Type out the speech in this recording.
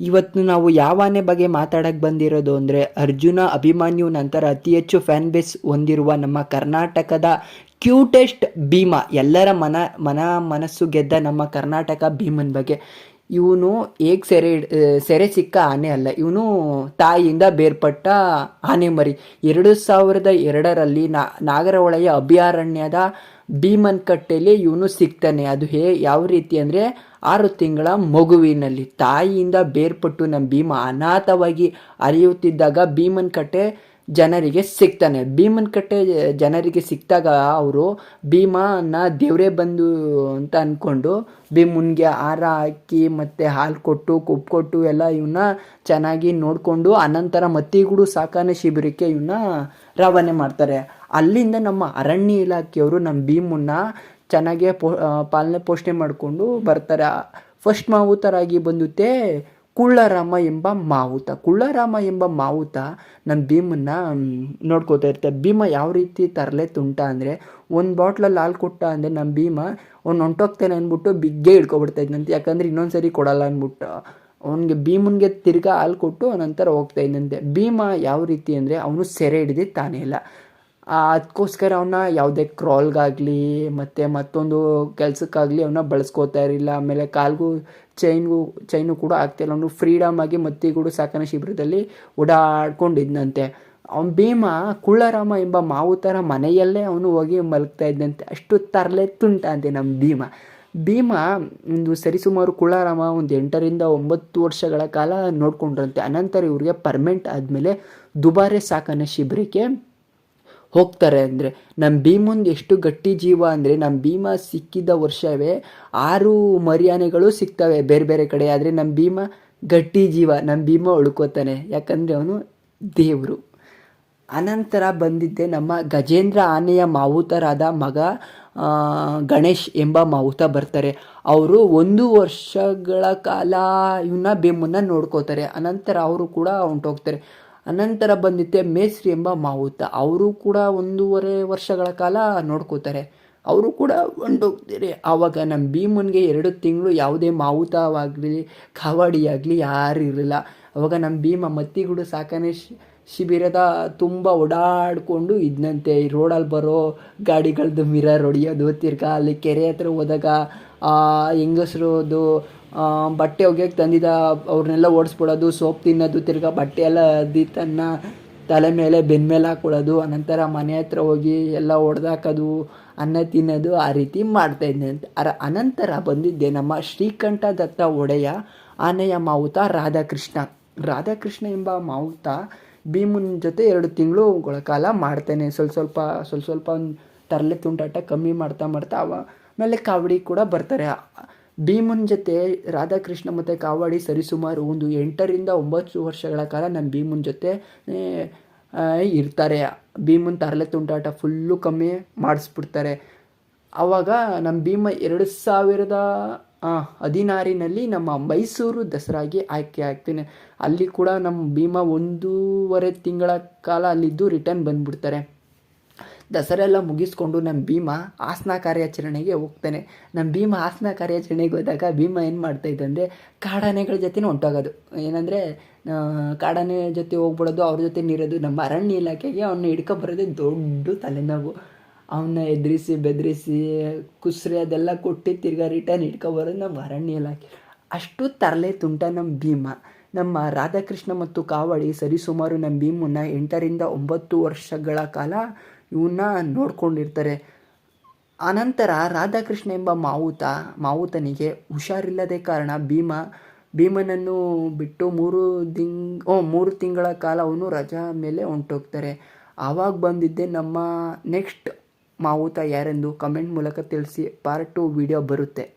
ಇವತ್ತು ನಾವು ಯಾವ ಆನೆ ಬಗ್ಗೆ ಮಾತಾಡಕ್ಕೆ ಬಂದಿರೋದು ಅಂದರೆ ಅರ್ಜುನ ಅಭಿಮನ್ಯು ನಂತರ ಅತಿ ಹೆಚ್ಚು ಫ್ಯಾನ್ ಬೇಸ್ ಹೊಂದಿರುವ ನಮ್ಮ ಕರ್ನಾಟಕದ ಕ್ಯೂಟೆಸ್ಟ್ ಭೀಮ. ಎಲ್ಲರ ಮನ ಮನ ಮನಸ್ಸು ಗೆದ್ದ ನಮ್ಮ ಕರ್ನಾಟಕ ಭೀಮನ ಬಗ್ಗೆ. ಇವನು ಹೇಗೆ ಸೆರೆ ಸೆರೆ ಸಿಕ್ಕ ಆನೆ ಅಲ್ಲ, ಇವನು ತಾಯಿಯಿಂದ ಬೇರ್ಪಟ್ಟ ಆನೆ ಮರಿ ಎರಡು ಸಾವಿರದ ಎರಡರಲ್ಲಿ ನಾ, ನಾಗರಹೊಳೆಯ ಅಭಯಾರಣ್ಯದ ಭೀಮನ್ ಕಟ್ಟೆಯಲ್ಲಿ ಇವನು ಸಿಗ್ತಾನೆ. ಅದು ಹೇ, ಯಾವ ರೀತಿ ಅಂದರೆ ಆರು ತಿಂಗಳ ಮಗುವಿನಲ್ಲಿ ತಾಯಿಯಿಂದ ಬೇರ್ಪಟ್ಟು ನಮ್ಮ ಭೀಮ ಅನಾಥವಾಗಿ ಅರಿಯುತ್ತಿದ್ದಾಗ ಭೀಮನ್ ಕಟ್ಟೆ ಜನರಿಗೆ ಸಿಗ್ತಾನೆ. ಭೀಮನ ಕಟ್ಟೆ ಜನರಿಗೆ ಸಿಕ್ಕಿದಾಗ ಅವರು ಭೀಮನ ದೇವರೇ ಬಂದು ಅಂತ ಅಂದ್ಕೊಂಡು ಭೀಮನ್ಗೆ ಹಾರ ಹಾಕಿ ಮತ್ತು ಹಾಲು ಕೊಟ್ಟು ಕೊಬ್ಬು ಕೊಟ್ಟು ಎಲ್ಲ ಇವನ್ನ ಚೆನ್ನಾಗಿ ನೋಡಿಕೊಂಡು ಅನಂತರ ಮತ್ತಿಗೂಡು ಸಾಕಾನೆ ಶಿಬಿರಕ್ಕೆ ಇವನ್ನ ರವಾನೆ ಮಾಡ್ತಾರೆ. ಅಲ್ಲಿಂದ ನಮ್ಮ ಅರಣ್ಯ ಇಲಾಖೆಯವರು ನಮ್ಮ ಭೀಮನ್ನ ಚೆನ್ನಾಗೇ ಪೋ ಪಾಲನೆ ಪೋಷಣೆ ಮಾಡಿಕೊಂಡು ಬರ್ತಾರೆ. ಫಸ್ಟ್ ಮಾವುತರಾಗಿ ಬಂದುತ್ತೆ ಕುಳ್ಳರಾಮ ಎಂಬ ಮಾವುತ. ಕುಳ್ಳರಾಮ ಎಂಬ ಮಾವುತ ನನ್ನ ಭೀಮನ್ನ ನೋಡ್ಕೋತಾ ಇರ್ತೆ. ಭೀಮ ಯಾವ ರೀತಿ ತರಲೆ ತುಂಟ ಅಂದರೆ, ಒಂದು ಬಾಟ್ಲಲ್ಲಿ ಹಾಲು ಕೊಟ್ಟ ಅಂದರೆ ನಮ್ಮ ಭೀಮ ಅವ್ನು ಹೊಂಟೋಗ್ತಾನೆ ಅಂದ್ಬಿಟ್ಟು ಬಿಗ್ಗೆ ಹಿಡ್ಕೊಬಿಡ್ತಾ ಇದ್ನಂತೆ. ಯಾಕಂದ್ರೆ ಇನ್ನೊಂದು ಸರಿ ಕೊಡಲ್ಲ ಅಂದ್ಬಿಟ್ಟು. ಅವನಿಗೆ ಭೀಮನ್ಗೆ ತಿರ್ಗಾ ಹಾಲು ಕೊಟ್ಟು ನಂತರ ಹೋಗ್ತಾ ಇದ್ದಂತೆ ಭೀಮ ಯಾವ ರೀತಿ ಅಂದರೆ ಅವನು ಸೆರೆ ಹಿಡಿದು ತಾನೇ ಇಲ್ಲ. ಅದಕ್ಕೋಸ್ಕರ ಅವನ್ನ ಯಾವುದೇ ಕ್ರಾಲ್ಗಾಗಲಿ, ಮತ್ತು ಮತ್ತೊಂದು ಕೆಲಸಕ್ಕಾಗಲಿ ಅವನ್ನ ಬಳಸ್ಕೋತಾ ಇರಲಿಲ್ಲ. ಆಮೇಲೆ ಕಾಲ್ಗೂ ಚೈನ್ಗೂ, ಚೈನು ಕೂಡ ಆಗ್ತಿಲ್ಲ ಅವನು ಫ್ರೀಡಮ್ ಆಗಿ ಮತ್ತಿಗೂಡು ಸಾಕನ ಶಿಬಿರದಲ್ಲಿ ಓಡಾಡ್ಕೊಂಡಿದ್ದಂತೆ ಅವನ ಭೀಮ ಕುಳ್ಳರಾಮ ಎಂಬ ಮಾವುತರ ಮನೆಯಲ್ಲೇ ಅವನು ಹೋಗಿ ಮಲಗ್ತಾ ಇದ್ದಂತೆ ಅಷ್ಟು ತರಲೆ ತುಂಟ ಅಂತೆ ನಮ್ಮ ಭೀಮ. ಭೀಮ ಒಂದು ಸರಿಸುಮಾರು ಕುಳ್ಳಾರಾಮ ಒಂದು ಎಂಟರಿಂದ ಒಂಬತ್ತು ವರ್ಷಗಳ ಕಾಲ ನೋಡ್ಕೊಂಡ್ರಂತೆ. ಅನಂತರ ಇವ್ರಿಗೆ ಪರ್ಮೆಂಟ್ ಆದಮೇಲೆ ದುಬಾರೆ ಸಾಕನ ಶಿಬಿರಕ್ಕೆ ಹೋಗ್ತಾರೆ ಅಂದರೆ ನಮ್ಮ ಭೀಮಂದು ಎಷ್ಟು ಗಟ್ಟಿ ಜೀವ ಅಂದರೆ ನಮ್ಮ ಭೀಮ ಸಿಕ್ಕಿದ ವರ್ಷವೇ ಆರು ಮರಿಯಾನೆಗಳು ಸಿಗ್ತವೆ ಬೇರೆ ಬೇರೆ ಕಡೆ, ಆದರೆ ನಮ್ಮ ಭೀಮ ಗಟ್ಟಿ ಜೀವ ನಮ್ಮ ಭೀಮ ಉಳ್ಕೋತಾನೆ. ಯಾಕಂದರೆ ಅವನು ದೇವರು. ಅನಂತರ ಬಂದಿದ್ದೆ ನಮ್ಮ ಗಜೇಂದ್ರ ಆನೆಯ ಮಾವುತರಾದ ಮಗ ಗಣೇಶ್ ಎಂಬ ಮಾವುತ ಬರ್ತಾರೆ. ಅವರು ಒಂದು ವರ್ಷಗಳ ಕಾಲ ಇವನ್ನ ಭೀಮನ್ನ ನೋಡ್ಕೋತಾರೆ. ಅನಂತರ ಅವರು ಕೂಡ ಹೊಂಟೋಗ್ತಾರೆ. ಅನಂತರ ಬಂದಿತ್ತೆ ಮೇಸ್ರಿ ಎಂಬ ಮಾವುತ. ಅವರು ಕೂಡ ಒಂದೂವರೆ ವರ್ಷಗಳ ಕಾಲ ನೋಡ್ಕೋತಾರೆ. ಅವರು ಕೂಡ ಹೊಂಟೋಗ್ತಾರೆ ಆವಾಗ ನಮ್ಮ ಭೀಮನ್ಗೆ ಎರಡು ತಿಂಗಳು ಯಾವುದೇ ಮಾವುತವಾಗಲಿ ಕಾವಾಡಿ ಆಗಲಿ ಯಾರು ಇರಲಿಲ್ಲ ಅವಾಗ ನಮ್ಮ ಭೀಮ ಮತ್ತಿಗಳು ಸಾಕಣೆ ಶಿ- ಶಿಬಿರದ ತುಂಬ ಓಡಾಡಿಕೊಂಡು ಇದ್ನಂತೆ. ಈ ರೋಡಲ್ಲಿ ಬರೋ ಗಾಡಿಗಳದ್ದು ಮಿರರ್ ಹೊಡಿಯೋದು, ತಿರ್ಗಾ ಅಲ್ಲಿ ಕೆರೆ ಹತ್ರ ಹೋದಾಗ ಹೆಂಗಸ್ರದು ಬಟ್ಟೆ ಒಗ್ಯಕ್ಕೆ ತಂದಿದ್ದ, ಅವ್ರನ್ನೆಲ್ಲ ಓಡಿಸ್ಬಿಡೋದು, ಸೋಪ್ ತಿನ್ನೋದು, ತಿರ್ಗಾ ಬಟ್ಟೆ ಎಲ್ಲ ಅದ್ದಿ ತನ್ನ ತಲೆ ಮೇಲೆ ಬೆನ್ಮೇಲೆ ಮೇಲೆ ಅನಂತರ ಮನೆ ಹತ್ರ ಹೋಗಿ ಎಲ್ಲ ಹೊಡೆದಾಕೋದು ಅನ್ನ ತಿನ್ನೋದು, ಆ ರೀತಿ ಮಾಡ್ತಾ ಇದ್ದೆ ಅಂತ. ಅರ, ಅನಂತರ ಬಂದಿದ್ದೆ ನಮ್ಮ ಶ್ರೀಕಂಠ ದತ್ತ ಒಡೆಯ ಆನೆಯ ಮಾವುತ ರಾಧಾಕೃಷ್ಣ. ರಾಧಾಕೃಷ್ಣ ಎಂಬ ಮಾವುತ ಭೀಮನ ಜೊತೆ ಎರಡು ತಿಂಗಳುಗಳ ಕಾಲ ಮಾಡ್ತೇನೆ. ಸ್ವಲ್ಪ ಸ್ವಲ್ಪ ಸ್ವಲ್ಪ ಸ್ವಲ್ಪ ಒಂದು ತರಲೆ ತುಂಟಾಟ ಕಮ್ಮಿ ಮಾಡ್ತಾ ಮಾಡ್ತಾ ಅವ ಆಮೇಲೆ ಕಾವಡಿ ಕೂಡ ಬರ್ತಾರೆ. ಭೀಮನ್ ಜೊತೆ ರಾಧಾಕೃಷ್ಣ ಮತ್ತು ಕಾವಾಡಿ ಸರಿಸುಮಾರು ಒಂದು ಎಂಟರಿಂದ ಒಂಬತ್ತು ವರ್ಷಗಳ ಕಾಲ ನಮ್ಮ ಭೀಮನ್ ಜೊತೆ ಇರ್ತಾರೆ. ಭೀಮನ್ ತರಲೆ ತುಂಟಾಟ ಫುಲ್ಲು ಕಮ್ಮಿ ಮಾಡಿಸ್ಬಿಡ್ತಾರೆ. ಆವಾಗ ನಮ್ಮ ಭೀಮ ಎರಡು ಸಾವಿರದ ಹದಿನಾರಿನಲ್ಲಿ ನಮ್ಮ ಮೈಸೂರು ದಸರಾಗೆ ಆಯ್ಕೆ ಆಗ್ತೀನಿ. ಅಲ್ಲಿ ಕೂಡ ನಮ್ಮ ಭೀಮ ಒಂದೂವರೆ ತಿಂಗಳ ಕಾಲ ಅಲ್ಲಿದ್ದು ರಿಟರ್ನ್ ಬಂದ್ಬಿಡ್ತಾರೆ. ದಸರಾ ಎಲ್ಲ ಮುಗಿಸ್ಕೊಂಡು ನಮ್ಮ ಭೀಮ ಹಾಸನ ಕಾರ್ಯಾಚರಣೆಗೆ ಹೋಗ್ತಾನೆ. ನಮ್ಮ ಭೀಮ ಹಾಸನ ಕಾರ್ಯಾಚರಣೆಗೆ ಹೋದಾಗ ಭೀಮ ಏನು ಮಾಡ್ತಾ ಇದ್ದಂದರೆ ಕಾಡಾನೆಗಳ ಜೊತೆನೂ ಹೊಂಟೋಗೋದು ಏನಂದರೆ ಕಾಡಾನೆ ಜೊತೆ ಹೋಗ್ಬಿಡೋದು, ಅವ್ರ ಜೊತೆ ನೀರೋದು ನಮ್ಮ ಅರಣ್ಯ ಇಲಾಖೆಗೆ ಅವನ್ನ ಹಿಡ್ಕೊಬರೋದೇ ದೊಡ್ಡ ತಲೆನೋವು. ಅವನ್ನ ಎದುರಿಸಿ, ಬೆದರಿಸಿ, ಕುಸ್ರೆ ಅದೆಲ್ಲ ಕೊಟ್ಟು ತಿರ್ಗಾ ರಿಟರ್ನ್ ಹಿಡ್ಕೊಬರೋದು ನಮ್ಮ ಅರಣ್ಯ ಇಲಾಖೆ. ಅಷ್ಟು ತರಲೆ ತುಂಟ ನಮ್ಮ ಭೀಮ. ನಮ್ಮ ರಾಧಾಕೃಷ್ಣ ಮತ್ತು ಕಾವಳಿ ಸರಿಸುಮಾರು ನಮ್ಮ ಭೀಮನ್ನ ಎಂಟರಿಂದ ಒಂಬತ್ತು ವರ್ಷಗಳ ಕಾಲ ಇವನ್ನ ನೋಡ್ಕೊಂಡಿರ್ತಾರೆ. ಅನಂತರ ರಾಧಾಕೃಷ್ಣ ಎಂಬ ಮಾವುತ, ಮಾವುತನಿಗೆ ಹುಷಾರಿಲ್ಲದೆ ಕಾರಣ ಭೀಮ, ಭೀಮನನ್ನು ಬಿಟ್ಟು ಮೂರು ದಿಂಗ್ ಓ, ಮೂರು ತಿಂಗಳ ಕಾಲ ಅವನು ರಜಾ ಮೇಲೆ ಹೊಂಟೋಗ್ತಾರೆ. ಆವಾಗ ಬಂದಿದ್ದೆ ನಮ್ಮ ನೆಕ್ಸ್ಟ್ ಮಾವುತ ಯಾರೆಂದು ಕಮೆಂಟ್ ಮೂಲಕ ತಿಳಿಸಿ, ಪಾರ್ಟ್ ಟು ವಿಡಿಯೋ ಬರುತ್ತೆ.